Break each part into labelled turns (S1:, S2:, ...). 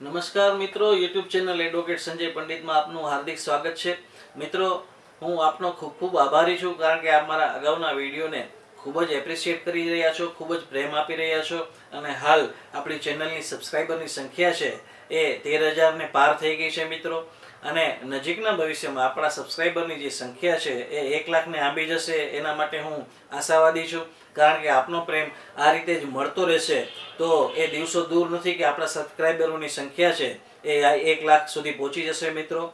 S1: નમસ્કાર મિત્રો YouTube channel advocate Sanjay પંડિતમાં આપનું હાર્દિક સ્વાગત છે. મિત્રો, હું આપનો ખૂબ ખૂબ આભારી છું કારણ કે આપ મારા અગાઉના વિડીયોને ખૂબ જ એપ્રિશિએટ કરી રહ્યા છો, ખૂબ જ પ્રેમ આપી રહ્યા છો અને હાલ આપણી ચેનલની સબસ્ક્રાઈબરની સંખ્યા છે એ તેર હજારને પાર થઈ ગઈ છે મિત્રો. અને નજીકના ભવિષ્યમાં આપણા સબસ્ક્રાઈબરની જે સંખ્યા છે એ એક લાખને આંબી જશે, એના માટે હું આશાવાદી છું. કારણ કે આપનો પ્રેમ આ રીતે જ મળતો રહેશે. તો એ દિવસો દૂર નથી કે આપણા સબસ્ક્રાઈબરોની સંખ્યા છે એ એક લાખ સુધી પહોંચી જશે, મિત્રો.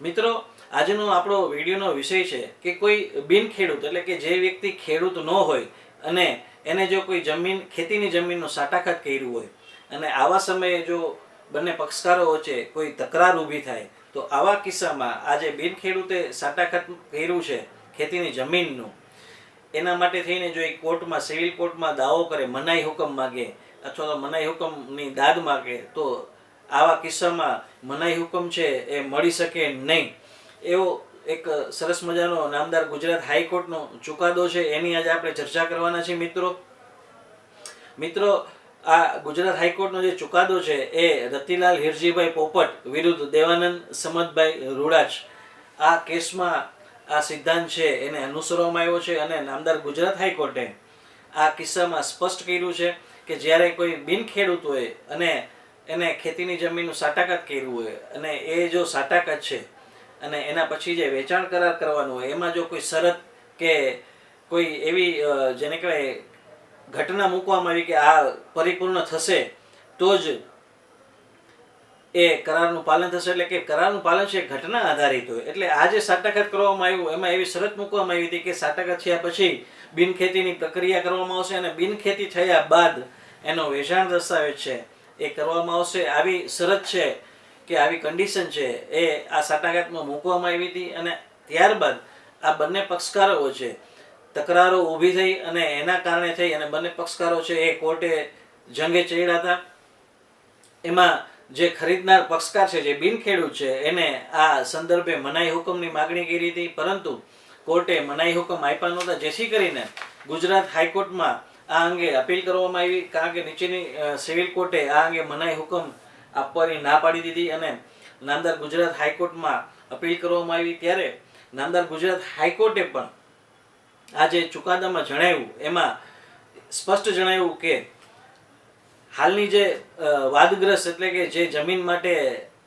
S1: મિત્રો, આજનો આપણો વિડીયોનો વિષય છે કે કોઈ બિન ખેડૂત, એટલે કે જે વ્યક્તિ ખેડૂત ન હોય અને એને જો કોઈ જમીન, ખેતીની જમીનનો સાટાઘાત કર્યું હોય અને આવા સમયે જો બંને પક્ષકારો વચ્ચે કોઈ તકરાર ઊભી થાય, તો આવા કિસ્સામાં આજે બિન ખેડૂતે સાટાઘાત કર્યું છે ખેતીની જમીનનું. એના માટે થઈને જો એ કોર્ટમાં, સિવિલ કોર્ટમાં દાવો કરે, મનાઈ હુકમ માગે અથવા તો મનાઈ હુકમની દાદ માગે, તો આવા કિસ્સામાં મનાઈ હુકમ છે એ મળી શકે નહીં. એવો એક સરસ મજાનો નામદાર ગુજરાત હાઈકોર્ટનો ચુકાદો છે, એની આજે આપણે ચર્ચા કરવાના છીએ મિત્રો. મિત્રો આ ગુજરાત હાઈકોર્ટનો જે ચુકાદો છે એ રતિલાલ હિરજીભાઈ પોપટ વિરુદ્ધ દેવાનંદ સમદભાઈ રૂડાચ આ કેસમાં આ સિદ્ધાંત છે એને અનુસરવામાં આવ્યો છે અને નામદાર ગુજરાત હાઈકોર્ટે આ કિસ્સામાં સ્પષ્ટ કર્યું છે કે જ્યારે કોઈ બિનખેડૂત હોય અને એને ખેતીની જમીનનું સાટાકાત કર્યું હોય અને એ જો સાટાકાત છે અને એના પછી જે વેચાણ કરાર કરવાનું હોય, એમાં જો કોઈ શરત કે કોઈ એવી જેને કહેવાય ઘટના મૂકવામાં આવી કે આ પરિપૂર્ણ થશે, તો જ એ કરારનું પાલન થશે. એટલે કે કરારનું પાલન છે ઘટના આધારિત હોય. એટલે આ જે સાટાઘાત કરવામાં આવ્યું, એમાં એવી શરત મૂકવામાં આવી હતી કે સાટાઘાત થયા પછી બિનખેતીની પ્રક્રિયા કરવામાં આવશે અને બિનખેતી થયા બાદ એનો વેચાણ દસ્તાવેજ છે. એ કરવામાં આવશે. આવી શરત છે કે આવી કન્ડિશન છે એ આ સાટાઘાતમાં મૂકવામાં આવી હતી અને ત્યારબાદ આ બંને પક્ષકારો વચ્ચે તકરારો ઊભી થઈ અને એના કારણે થઈ અને બંને પક્ષકારો છે એ કોર્ટે જંગે ચડ્યા હતા. એમાં જે ખરીદનાર પક્ષકાર છે, જે બિનખેડૂત છે, એને આ સંદર્ભે મનાઈ હુકમની માગણી કરી હતી, પરંતુ કોર્ટે મનાઈ હુકમ આપ્યા નહોતા, જેથી કરીને ગુજરાત હાઈકોર્ટમાં આ અંગે અપીલ કરવામાં આવી, કારણ કે નીચેની સિવિલ કોર્ટે આ અંગે મનાઈ હુકમ આપવાની ના પાડી દીધી અને નામદાર ગુજરાત હાઈકોર્ટમાં અપીલ કરવામાં આવી. ત્યારે નામદાર ગુજરાત હાઈકોર્ટે પણ આ જે ચુકાદામાં જણાવ્યું એમાં સ્પષ્ટ જણાવ્યું કે હાલની જે વાદગ્રસ્ત એટલે કે જે જમીન માટે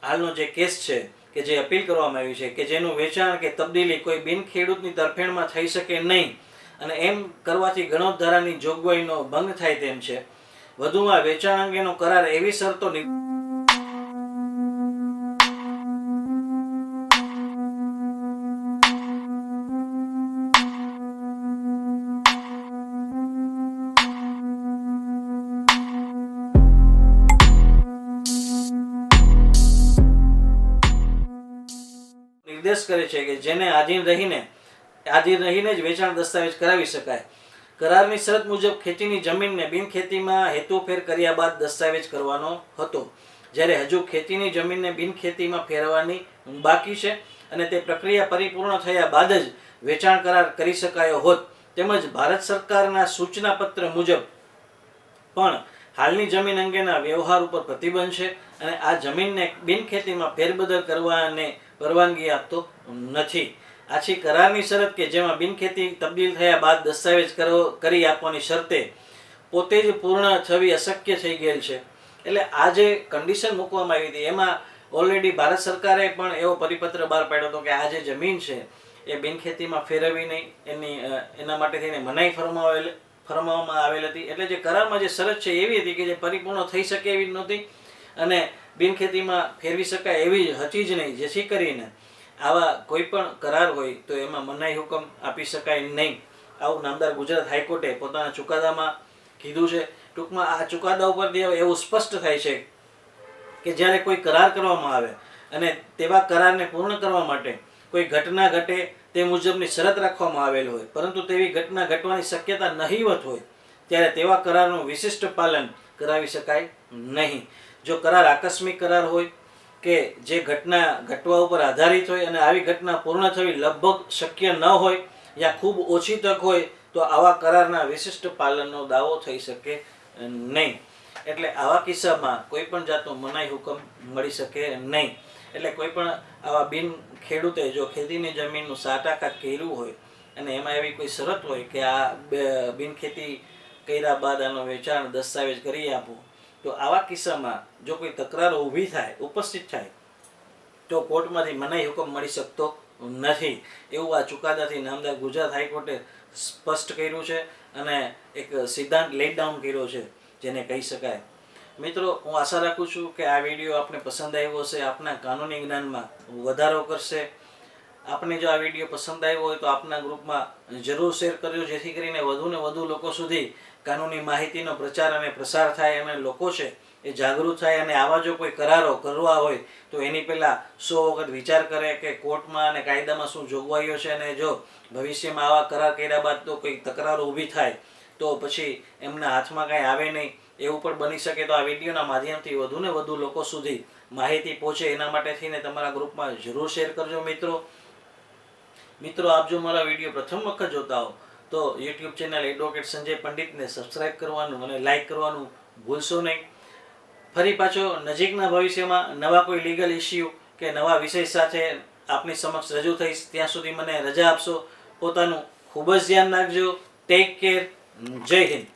S1: હાલનો જે કેસ છે, કે જે અપીલ કરવામાં આવ્યું છે, કે જેનું વેચાણ કે તબદીલી કોઈ બિન ખેડૂતની તરફેણમાં થઈ શકે નહીં અને એમ કરવાથી ગણોત ધારાની જોગવાઈનો ભંગ થાય તેમ છે. વધુમાં વેચાણ અંગેનો કરાર એવી શરતો નિર્દેશ કરે છે કે જેને આધીન રહીને આધીન રહીને જ વેચાણ દસ્તાવેજ કરાવી શકાય. કરારની શરત મુજબ ખેતીની જમીનને બિનખેતીમાં હેતુફેર કર્યા બાદ દસ્તાવેજ કરવાનો હતો. જ્યારે હજુ ખેતીની જમીનને બિનખેતીમાં ફેરવવાની બાકી છે અને તે પ્રક્રિયા પરિપૂર્ણ થયા બાદ જ વેચાણ કરાર કરી શકાયો હોત. તેમજ ભારત સરકારના સૂચના પત્ર મુજબ પણ હાલની જમીન અંગેના વ્યવહાર ઉપર પ્રતિબંધ છે અને આ જમીનને બિનખેતીમાં ફેરબદલ કરવાને પરવાનગી આપતો નથી. આછી કરારની શરત કે જેમાં બિનખેતી તબદીલ થયા બાદ દસ્તાવેજ કરો, કરી આપવાની શરતે પોતે જ પૂર્ણ થવી અશક્ય થઈ ગયેલ છે. એટલે આ જે કન્ડિશન મૂકવામાં આવી હતી. એમાં ઓલરેડી ભારત સરકારે પણ એવો પરિપત્ર બહાર પાડ્યો હતો કે આ જે જમીન છે એ બિનખેતીમાં ફેરવવી નહીં. એની એના માટે થઈને મનાઈ ફરમાવેલ, ફરમાવવામાં આવેલ હતી. એટલે જે કરારમાં જે શરત છે એવી હતી કે જે પરિપૂર્ણ થઈ શકે એવી નહોતી. અને બિનખેતીમાં ફેરવી શકાય એવી હતી જ નહીં, જેથી કરીને આવા કોઈ પણ કરાર હોય તો એમાં મનાઈ હુકમ આપી શકાય નહીં. આવું નામદાર ગુજરાત હાઈકોર્ટે પોતાના ચુકાદામાં કીધું છે. ટૂંકમાં આ ચુકાદા ઉપરથી એવું સ્પષ્ટ થાય છે કે જ્યારે કોઈ કરાર કરવામાં આવે અને તેવા કરારને પૂર્ણ કરવા માટે કોઈ ઘટના ઘટે તે મુજબની શરત રાખવામાં આવેલ હોય, પરંતુ તેવી ઘટના ઘટવાની શક્યતા નહીવત હોય, ત્યારે તેવા કરારનું વિશિષ્ટ પાલન કરાવી શકાય નહીં. જો કરાર આકસ્મિક કરાર હોય કે જે ઘટના ઘટવા ઉપર આધારિત હોય અને આવી ઘટના પૂર્ણ થવી લગભગ શક્ય ન હોય યા ખૂબ ઓછી તક હોય, તો આવા કરારના વિશિષ્ટ પાલનનો દાવો થઈ શકે નહીં. એટલે આવા કિસ્સામાં કોઈ પણ જાતનો મનાઈ હુકમ મળી શકે નહીં. એટલે કોઈ પણ આવા બિન ખેડૂતે જો ખેતીની જમીનનું સાટાકાત કર્યું હોય અને એમાં એવી કોઈ શરત હોય કે આ બિન ખેતી કર્યા બાદ આનો વેચાણ દસ્તાવેજ કરી આપો તો આવા કિસ્સામાં જો કોઈ તકરારો ઊભી થાય, ઉપસ્થિત થાય, તો કોર્ટમાંથી મનાઈ હુકમ મળી શકતો નથી. એવું આ ચુકાદાથી નામદાર ગુજરાત હાઈકોર્ટે સ્પષ્ટ કર્યું છે અને એક સિદ્ધાંત લેટ ડાઉન કર્યો છે જેને કહી શકાય. મિત્રો, હું આશા રાખું છું કે આ વીડિયો આપને પસંદ આવ્યો હશે. આપના કાનૂની જ્ઞાનમાં વધારો કરશે. આપને જો આ વીડિયો પસંદ આવ્યો હોય તો આપના ગ્રુપમાં જરૂર શેર કરજો જેથી કરીને વધુ ને વધુ લોકો સુધી કાનૂની માહિતીનો પ્રચાર અને પ્રસાર થાય અને લોકો છે એ જાગૃત થાય અને આવા જો કોઈ કરારો કરવા હોય તો એની પહેલાં સો વખત વિચાર કરે કે કોર્ટમાં અને કાયદામાં શું જોગવાઈઓ છે અને જો ભવિષ્યમાં આવા કરાર કર્યા બાદ તો કોઈ તકરારો ઊભી થાય, તો પછી એમના હાથમાં કાંઈ આવે નહીં. એવું પણ બની શકે તો આ વિડીયોના માધ્યમથી વધુ ને વધુ લોકો સુધી માહિતી પહોંચે. એના માટે થઈને તમારા ગ્રુપમાં જરૂર શેર કરજો મિત્રો. મિત્રો, આપ જો મારા વીડિયો પ્રથમ વખત જોતા હો, તો યુટ્યુબ ચેનલ એડવોકેટ સંજય પંડિતને સબસ્ક્રાઇબ કરવાનું અને લાઇક કરવાનું ભૂલશો નહીં. ફરી પાછો નજીકના ભવિષ્યમાં નવા કોઈ લીગલ ઇસ્યુ કે નવા વિષય સાથે આપની સમક્ષ રજૂ થઈશ, ત્યાં સુધી મને રજા આપશો. પોતાનું ખૂબ જ ધ્યાન રાખજો. ટેક કેર જય હિન્દ.